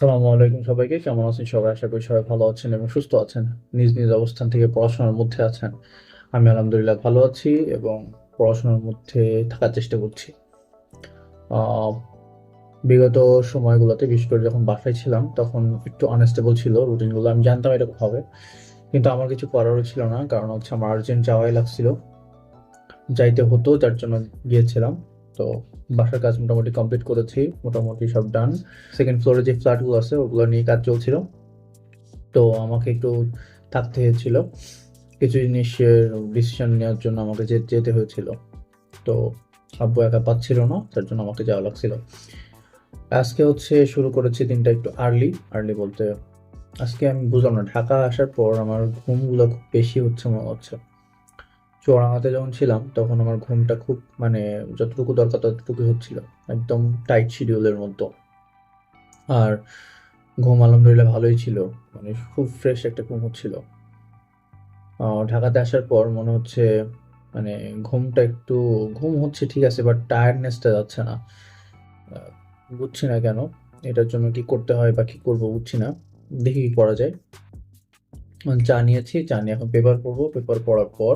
সালামু আলাইকুম সবাইকে, কেমন আছেন সবাই? আশা করি সবাই ভালো আছেন এবং সুস্থ আছেন। নিজ নিজ অবস্থান থেকে পড়াশোনার মধ্যে আছেন। আমি আলহামদুলিল্লাহ ভালো আছি এবং পড়াশোনার মধ্যে থাকার চেষ্টা করছি। বিগত সময়গুলোতে, বিশেষ করে যখন বাসায় ছিলাম, তখন একটু আনস্টেবল ছিল রুটিনগুলো আমি জানতাম এরকম হবে, কিন্তু আমার কিছু করারও ছিল না, কারণ হচ্ছে আমার আর্জেন্ট যাওয়াই লাগছিল। যাইতে হতো, যার জন্য গিয়েছিলাম। তো বাসার কাজ মোটামুটি কমপ্লিট করেছি, মোটামুটি সব ডান সেকেন্ড ফ্লোরে যে ফ্ল্যাটগুলো আছে, ওগুলো নিয়ে কাজ চলছিল। তো আমাকে একটু থাকতে হয়েছিল। কিছু জিনিসের ডিসিশন নেওয়ার জন্য আমাকে যে- যেতে হয়েছিল। তো আব্বু একা পাচ্ছিল না, তার জন্য আমাকে যাওয়া লাগছিল। আজকে হচ্ছে শুরু করেছি দিনটা একটু আর্লি আর্লি বলতে আজকে আমি বুঝলাম না, ঢাকা আসার পর আমার ঘুমগুলো খুব বেশি হচ্ছে মনে হচ্ছে। চুয়াডাঙ্গাতে যখন ছিলাম, তখন আমার ঘুমটা খুব মানে যতটুকু দরকার ততটুকু হচ্ছিল, একদম টাইট শিডিউলের মতো আর ঘুম আলহামদুলিল্লাহ ভালোই ছিল মানে খুব ফ্রেশ একটা ঘুম হচ্ছিল। ঢাকাতে আসার পর মনে হচ্ছে মানে ঘুমটা একটু, ঘুম হচ্ছে ঠিক আছে বাট টায়ার্ডনেসটা যাচ্ছে না। বুঝছি না কেন, এটার জন্য কি করতে হয় বা কি করব বুঝছি না, দেখি কি করা যায়। চা নিয়েছি চা নিয়ে এখন পেপার পড়ব পেপার পড়ার পর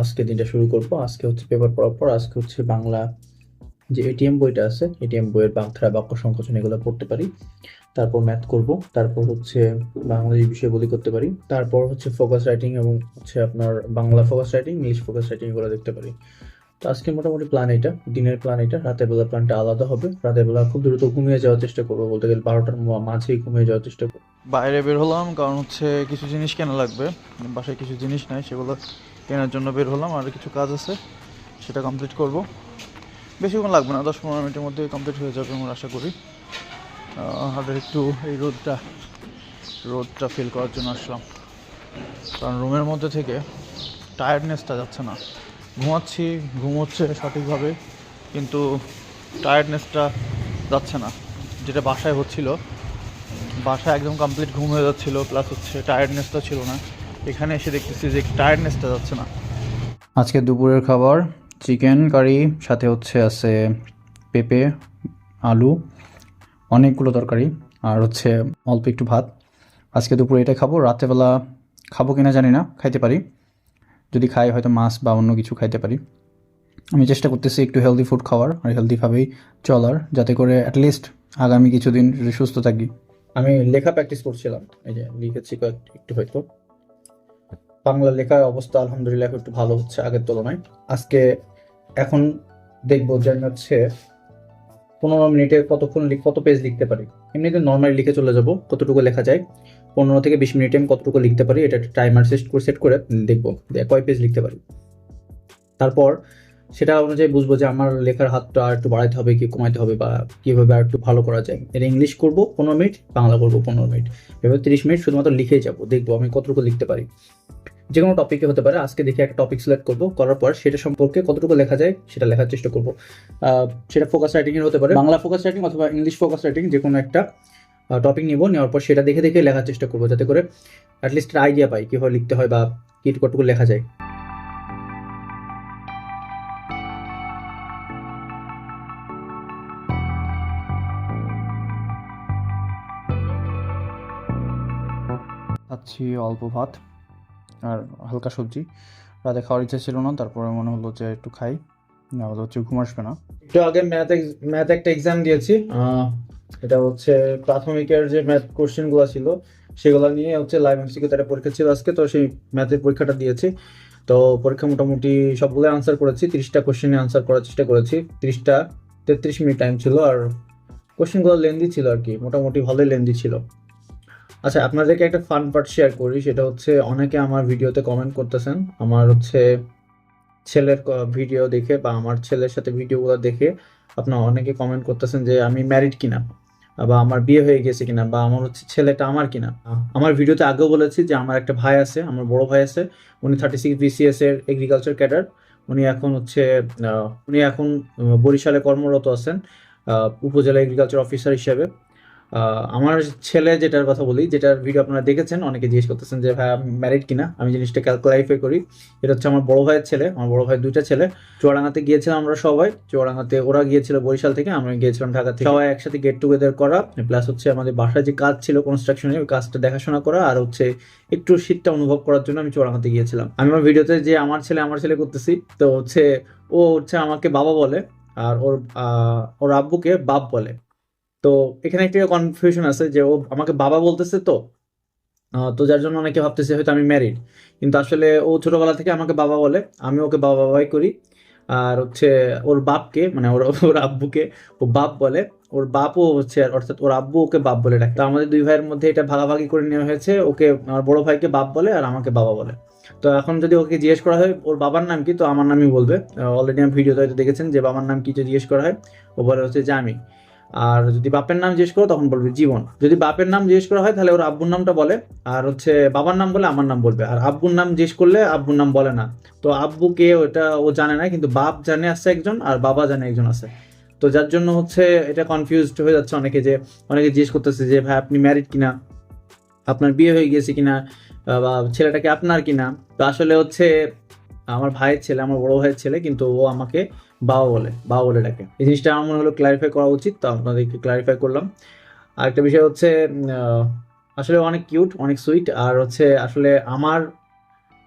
আজকে দিনটা শুরু করব। আজকে হচ্ছে পেপার পড়ার পর আজকে হচ্ছে বাংলা যে এটিএম বইটা আছে, এটিএম বইয়ের বাংলা বাক্য সংকোচন এগুলো পড়তে পারি। তারপর ম্যাথ করব, তারপর হচ্ছে বাংলাদেশ বিষয়গুলি করতে পারি। তারপর হচ্ছে ফোকাস রাইটিং এবং হচ্ছে আপনার Bangla focus writing English focus writing এগুলো দেখতে পারি। তো আজকে মোটামুটি প্ল্যান এটা, দিনের প্ল্যান এটা। রাতের বেলা প্ল্যানটা আলাদা হবে। রাতের বেলা খুব দ্রুত ঘুমিয়ে যাওয়ার চেষ্টা করব বলতে গেলে বারোটার মাঝেই ঘুমিয়ে যাওয়ার চেষ্টা করব। বাইরে বের হলাম, কারণ হচ্ছে কিছু জিনিস কেনা লাগবে। বাসায় কিছু জিনিস নাই, সেগুলো কেনার জন্য বের হলাম আর কিছু কাজ আছে, সেটা কমপ্লিট করব। বেশিক্ষণ লাগবে না, দশ পনেরো মিনিটের মধ্যে কমপ্লিট হয়ে যাবে আমরা আশা করি। আর একটু এই রোদটা রোদটা ফিল করার জন্য আসলাম। কারণ রুমের মধ্যে থেকে টায়ার্ডনেসটা যাচ্ছে না। ঘুমাচ্ছি ঘুমোচ্ছে সঠিকভাবে, কিন্তু টায়ার্ডনেসটা যাচ্ছে না। যেটা বাসায় হচ্ছিল, বাসায় একদম কমপ্লিট ঘুম হয়ে যাচ্ছিল প্লাস হচ্ছে টায়ার্ডনেসটা ছিল না। এখানে এসে দেখতেছি যে টায়ার্ডনেসটা যাচ্ছে না। আজকে দুপুরের খাবার চিকেন কারি সাথে হচ্ছে আছে পেঁপে, আলু, অনেকগুলো তরকারি, আর হচ্ছে অল্প একটু ভাত। আজকে দুপুরে এটা খাব রাতেবেলা খাব কিনা জানি না, খাইতে পারি। যদি খাই, হয়তো মাছ বা অন্য কিছু খাইতে পারি। আমি চেষ্টা করতেছি একটু হেলদি ফুড খাওয়ার, আর হেলদিভাবেই চলার, যাতে করে অ্যাটলিস্ট আগামী কিছুদিন সুস্থ থাকি। আমি লেখা প্র্যাকটিস করছিলাম, এই যে লিখেছি একটু হয়তো। বাংলা লেখার অবস্থা আলহামদুলিল্লাহ একটু ভালো হচ্ছে আগের তুলনায়। আজকে এখন দেখব যে আমি হচ্ছে পনেরো মিনিটে কতক্ষণ কত পেজ লিখতে পারি। এমনিতে নর্মালি লিখে চলে যাব, কতটুকু লেখা যায়। পনেরো থেকে বিশ মিনিটে আমি কতটুকু লিখতে পারি, এটা একটা টাইমার সেট করে সেট করে দেখব কয় পেজ লিখতে পারি। তারপর সেটা অনুযায়ী বুঝব যে আমার লেখার হাতটা আর একটু বাড়াইতে হবে কি, কমাইতে হবে বা কীভাবে আর একটু ভালো করা যায়। এটা ইংলিশ করব পনেরো মিনিট, বাংলা করব পনেরো মিনিট। এভাবে তিরিশ মিনিট শুধুমাত্র লিখেই যাব, দেখব আমি কতটুকু লিখতে পারি। যে কোনো টপিকে হতে পারে। আজকে দেখে একটা টপিক সিলেক্ট করব। করার পর সেটা সম্পর্কে কতটুকু লেখা যায় সেটা লেখার চেষ্টা করব। সেটা ফোকাস রাইটিং এর হতে পারে। বাংলা ফোকাস রাইটিং অথবা ইংলিশ ফোকাস রাইটিং যে কোনো একটা টপিক নিব। নেওয়ার পর সেটা দেখে দেখে লেখার চেষ্টা করব যাতে করে অ্যাটলিস্ট আইডিয়া পাই কীভাবে লিখতে হয় বা কি কতটুকু লেখা যায়। খাচ্ছি অল্প ভাত। আর হালকা সবজি। রাতে খাওয়ার ইচ্ছা ছিল না, তারপরে মনে হলো যে একটু খাই নাহলে হচ্ছে ঘুম আসবে না। একটু আগে ম্যাথ ম্যাথ একটা এক্সাম দিয়েছি এটা হচ্ছে প্রাথমিকের যে ম্যাথ কোশ্চেনগুলো ছিল, সেগুলো নিয়ে হচ্ছে লাইভ এমসিকিউ একটা পরীক্ষা ছিল আজকে, তো সেই ম্যাথের পরীক্ষাটা দিয়েছি। তো পরীক্ষা মোটামুটি সবগুলো আনসার করেছি, তিরিশটা কোশ্চেনে আনসার করার চেষ্টা করেছি। তিরিশটা তেত্রিশ মিনিট টাইম ছিল, আর কোশ্চেনগুলো লেন্দি ছিল আর কি, মোটামুটি ভালোই লেন্দি ছিল। আচ্ছা আপনাদেরকে একটা ফান পার্ট শেয়ার করি, সেটা হচ্ছে অনেকে আমার ভিডিওতে কমেন্ট করতেছেন, আমার হচ্ছে ছেলের ভিডিও দেখে বা আমার ছেলের সাথে ভিডিওগুলো দেখে আপনার অনেকে কমেন্ট করতেছেন যে আমি ম্যারিড কিনা, বা আমার বিয়ে হয়ে গেছে কিনা, বা আমার হচ্ছে ছেলেটা আমার কিনা। আমার ভিডিওতে আগেও বলেছি যে আমার একটা ভাই আছে, আমার বড় ভাই আছে, উনি থার্টি সিক্স বিসিএস এর এগ্রিকালচার ক্যাডার উনি এখন হচ্ছে উনি এখন বরিশালে কর্মরত আছেন উপজেলা এগ্রিকালচার অফিসার হিসেবে। আমার ছেলে যেটার কথা বলি, যেটার ভিডিও আপনারা দেখেছেন, অনেকে জিজ্ঞেস করতেছেন যে, ভাই ম্যারিড কিনা? আমি জিনিসটা ক্লারিফাই করি। এটা হচ্ছে আমার বড় ভাইয়ের ছেলে, আমার বড় ভাইয়ের দুইটা ছেলে। চুয়াডাঙ্গাতে গিয়েছিলাম আমরা সবাই। চুয়াডাঙ্গাতে ওরা গিয়েছিল বরিশাল থেকে, আমরা গিয়েছিলাম ঢাকা থেকে। সবাই একসাথে গেট টুগেদার করা প্লাস হচ্ছে আমাদের বাসায় যে কাজ ছিল কনস্ট্রাকশনের ওই কাজটা দেখাশোনা করা, আর হচ্ছে একটু শীতটা অনুভব করার জন্য আমি চুয়াডাঙ্গাতে গিয়েছিলাম। আমি আমার ভিডিওতে যে আমার ছেলে আমার ছেলে করতেছি, তো হচ্ছে ও হচ্ছে আমাকে বাবা বলে, আর ওর ওর আব্বুকে বাপ বলে। তো এখানে একটা কনফিউশন আছে যে ও আমাকে বাবা বলতেছে তো তো যার জন্য অনেকে ভাবতেছে হয়তো আমি ম্যারিড কিন্তু আসলে ও ছোটবেলা থেকে আমাকে বাবা বলে, আমি ওকে বাবা বাবাই করি। আর হচ্ছে ওর বাপকে মানে ওর ওর আব্বুকে ও বাপ বলে। ওর বাপও হচ্ছে, অর্থাৎ ওর আব্বু ওকে বাপ বলে ডাকে। তো আমাদের দুই ভাইয়ের মধ্যে এটা ভাগাভাগি করে নেওয়া হয়েছে। ওকে আমার বড় ভাইকে বাপ বলে আর আমাকে বাবা বলে। তো এখন যদি ওকে জিজ্ঞেস করা হয়, ওর বাবার নাম কি? তো আমার নামই বলবে। অলরেডি আমি ভিডিওতে হয়তো দেখেছেন যে বাবার নাম কি জিজ্ঞেস করা হয়। ও বলে হচ্ছে আমি। আর যদি বাপের নাম জিজ্ঞেস করো, তখন বলবে জীবন। যদি বাপের নাম জিজ্ঞেস করা হয়, তাহলে ওর আব্বুর নামটা বলে, আর হচ্ছে বাবার নাম বলে আমার নাম বলবে। আর আব্বুর নাম জিজ্ঞেস করলে আব্বুর নাম বলে না। তো আব্বু কে ওটা ও জানে না, কিন্তু বাপ জানে আছে একজন, আর বাবা জানে একজন আছে। তো যার জন্য হচ্ছে এটা কনফিউজড হয়ে যাচ্ছে অনেকে যে, অনেকে জিজ্ঞেস করতেছে যে, ভাই, আপনি ম্যারিড কিনা? আপনার বিয়ে হয়ে গেছে কিনা? বা ছেলেটাকে আপনার কিনা? তো আসলে হচ্ছে আমার ভাইয়ের ছেলে, আমার বড় ভাইয়ের ছেলে, কিন্তু ও আমাকে বাবা বলে বাবা বলে ডাকে এই জিনিসটা আমার মনে হলো ক্লারিফাই করা উচিত তো আপনাদেরকে ক্লারিফাই করলাম। আরেকটা বিষয় হচ্ছে আসলে অনেক কিউট অনেক সুইট আর হচ্ছে আসলে আমার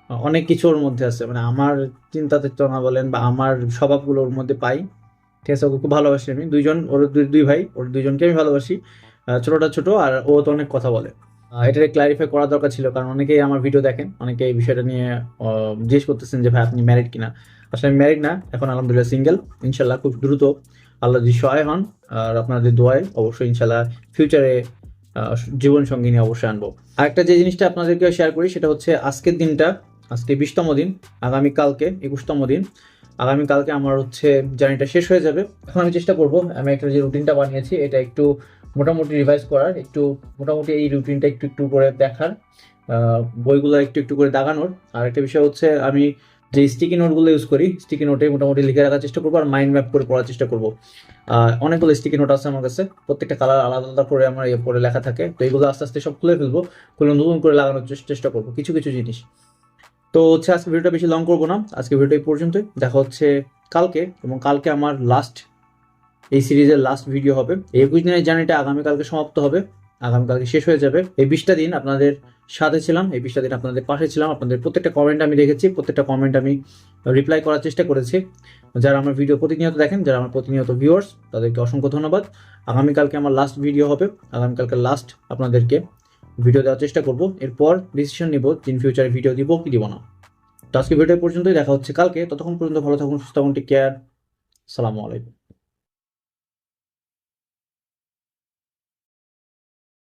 অনেক কিছু ওর মধ্যে আছে। মানে আমার চিন্তা চেতনা বলেন বা আমার স্বভাবগুলো ওর মধ্যে পাই। ঠিক আছে ওকে খুব ভালোবাসি আমি। দুইজন ওর দুই ভাই ওর দুইজনকে আমি ভালোবাসি। ছোটোটা ছোটো আর ও তো অনেক কথা বলে। আহ, এটা ক্লারিফাই করা দরকার ছিল কারণ অনেকেই আমার ভিডিও দেখেন অনেকে এই বিষয়টা নিয়ে জিজ্ঞেস করতেছেন যে ভাই আপনি ম্যারিড কিনা? আসলে আমি ম্যারিড না, এখন আলহামদুলিল্লাহ সিঙ্গেল ইনশাল্লাহ খুব দ্রুত আল্লাহ যদি সহায় হন, আর আপনাদের দোয়ায়, অবশ্যই ইনশাল্লাহ ফিউচারে জীবন সঙ্গিনী অবশ্যই আনব। আরেকটা যে জিনিসটা আপনাদেরকে শেয়ার করি, সেটা হচ্ছে আজকের দিনটা, আজকে বিশতম দিন, আগামী কালকে একুশতম দিন। আগামী কালকে আমার হচ্ছে জার্নিটা শেষ হয়ে যাবে। এখন আমি চেষ্টা করব, আমি একটা যে রুটিনটা বানিয়েছি, এটা একটু মোটামুটি রিভাইজ করার, একটু মোটামুটি এই রুটিনটা একটু একটু করে দেখার বইগুলো একটু একটু করে দাগানোর। আর একটা বিষয় হচ্ছে আমি যে স্টিকি নোটগুলো ইউজ করি স্টিকি নোটে মোটামুটি লিখে রাখার চেষ্টা করব আর মাইন্ড ম্যাপ করে পড়ার চেষ্টা করব। অনেকগুলো স্টিকি নোট আছে আমার কাছে, প্রত্যেকটা কালার আলাদা আলাদা করে আমার ইয়ে পরে লেখা থাকে। তো এগুলো আস্তে আস্তে সব খুলে ফেলব, খুলে নতুন করে লাগানোর চেষ্টা করব, কিছু কিছু জিনিস। তো হচ্ছে আজকে ভিডিওটা বেশি লং করব না, আজকে ভিডিওটা এই পর্যন্তই। দেখা হচ্ছে কালকে এবং কালকে আমার লাস্ট এই সিরিজের লাস্ট ভিডিও হবে। একুশ দিনের জার্নিটা আগামীকালকে সমাপ্ত হবে। আগামীকালকে শেষ হয়ে যাবে। এই বিশটা দিন আপনাদের সাথে ছিলাম, এই বিশটা দিন আপনাদের পাশে ছিলাম। আপনাদের প্রত্যেকটা কমেন্ট আমি দেখেছি, প্রত্যেকটা কমেন্ট আমি রিপ্লাই করার চেষ্টা করেছি। যারা আমার ভিডিও প্রতিনিয়ত দেখেন, যারা আমার প্রতিনিয়ত ভিউয়ার্স তাদেরকে অসংখ্য ধন্যবাদ। আগামীকালকে আমার লাস্ট ভিডিও হবে, আগামীকালকে লাস্ট আপনাদেরকে ভিডিও দেওয়ার চেষ্টা করব। এরপর ডিসিশন নিব ইন ফিউচারে ভিডিও দিব কি দিব না। তো আজকে ভিডিও পর্যন্তই, দেখা হচ্ছে কালকে। ততক্ষণ পর্যন্ত ভালো থাকুন, সুস্থ থাকুন টেক কেয়ার সালামু আলাইকুম।